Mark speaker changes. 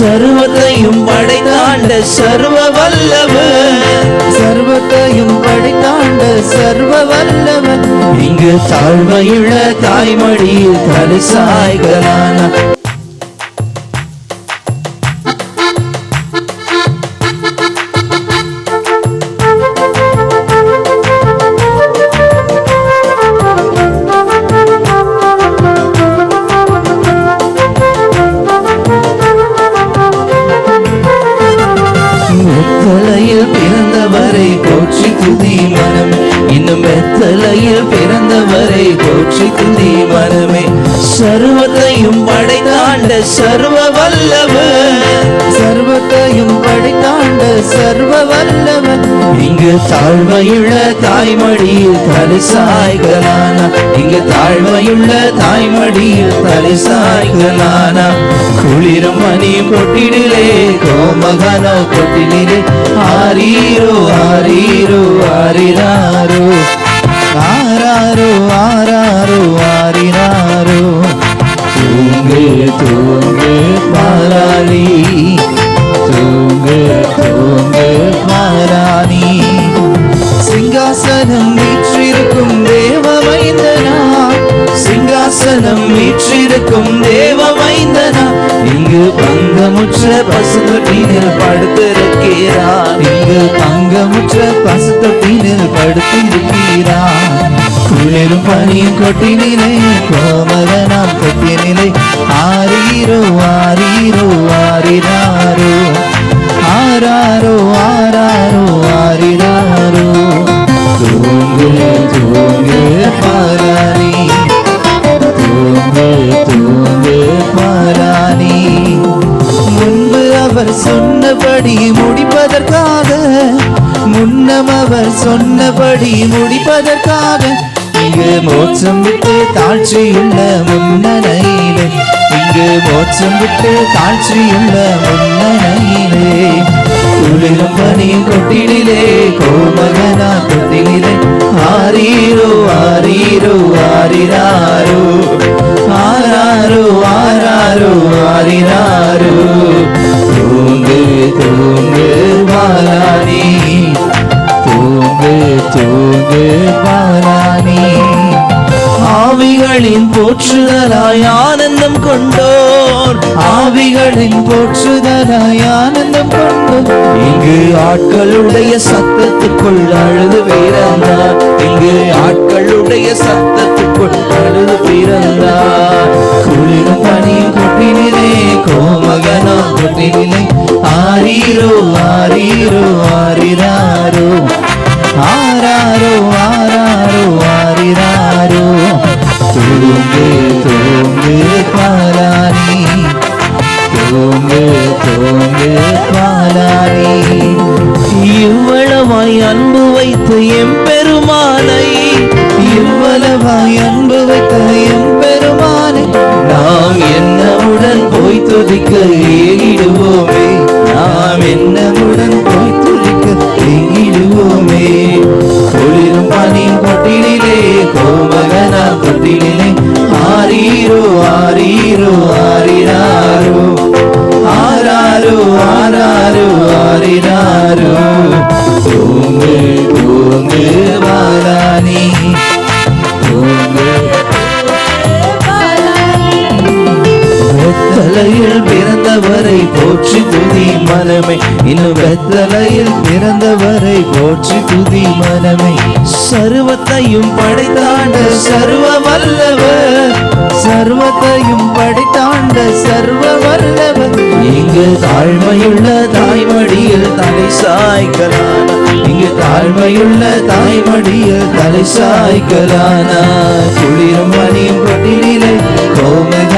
Speaker 1: சர்வத்தையும் படைத்தாண்ட சர்வ வல்லவன்
Speaker 2: சர்வத்தையும் படைத்தாண்ட சர்வ வல்லவன்
Speaker 1: இங்கு தாழ்மையுள்ள தாய்மொழியில் தலை மனமே சர்வத்தையும் படைத்தாண்ட சர்வ வல்லவர்
Speaker 2: சர்வத்தையும் படைத்தாண்ட சர்வ வல்லவன்
Speaker 1: இங்கு தாழ்மையுள்ள தாய்மடியில் தலை சாய்களான இங்கு தாழ்மையுள்ள தாய்மடியில் தலை சாய்களான குளிரும் மணியும் கொட்டிடிலே கோமகனோ கொட்டினிலே ஆரீரோ ஆரீரோ ஆரிராரோ.
Speaker 2: ஆராரோ ஆராரோ மாறினாரோ
Speaker 1: தூங்கு தூங்கு மாறாளி
Speaker 2: தூங்கு தூங்கு மாறாணி சிங்காசனம் வீற்றிருக்கும் தேவமைந்தனா?
Speaker 1: சிங்காசனம் வீற்றிருக்கும் தேவமைந்தனா? இங்கு பங்கமுற்ற பசு தொட்டியில் படுத்திருக்கிறார்.
Speaker 2: இங்கு பங்கமுற்ற பசு தொட்டி பசுத்தொட்டினில் படுத்திருக்கிறான் குளிரும் பனியும் கொட்டினிலே கோமகனாம் கொட்டினிலே ஆரீரோ ஆரீரோ ஆரிராரோ ஆராரோ ஆராரோ ஆரிராரோ தூங்கு தூங்கு பாராணி தூங்கு தூங்கு பாராணி முன்பு அவர் சொன்னபடி முடிப்பதற்காக முன்னம் அவர் சொன்னபடி முடிப்பதற்காக இங்கு மோட்சம் விட்டு தாழ்ச்சியுள்ள முன்னணையிலே இங்கு மோட்சம் விட்டு தாழ்ச்சியுள்ள முன்னணையிலே குளிரும் பனியும் கொட்டிலே கோமகனா கொட்டிலே ஆரீரோ ஆரீரோ
Speaker 1: ஆவிகளின் போற்றுதலாய் ஆனந்தம் கொண்டோர்.
Speaker 2: ஆவிகளின் போற்றுதலாய் ஆனந்தம் கொண்டோர்.
Speaker 1: இங்கு ஆட்களுடைய சத்தத்துக்குள் அழுது வீரந்தார் இங்கு ஆட்களுடைய சத்தத்துக்குள் அழுது இவ்வளவாய் அன்பு வைத்த
Speaker 2: எம் பெருமானை
Speaker 1: நாம் என்னவுடன் போய் துதிக்க ஏகிடுவோமே நாம் என்னவுடன் போய் துதிக்க ஏகிடுவோமே குளிரும் பனியும் கொட்டினிலே கோமகனா கொட்டினிலே ஆரீரோ ஆரீரோ ஆரிராரோ ஆராரோ ஆராரோ ஆரிராரோ பெத்தலையில் பிறந்தவரை போற்றி துதி மனமே. இன்னும் பெத்தலையில் பிறந்தவரை போற்றி துதி மனமே. சர்வத்தையும் படைத்தாண்ட சர்வ வல்லவர்
Speaker 2: சர்வத்தையும் படைத்தாண்ட சர்வ வல்லவர்
Speaker 1: இங்கு தாழ்மையுள்ள தாய்மடியில் தலை சாய்க்கலான. இங்கு தாழ்மையுள்ள தாய்மடியில் தலை சாய்க்கலான. குளிரும் மணியும் கொட்டினிலே கோமகனா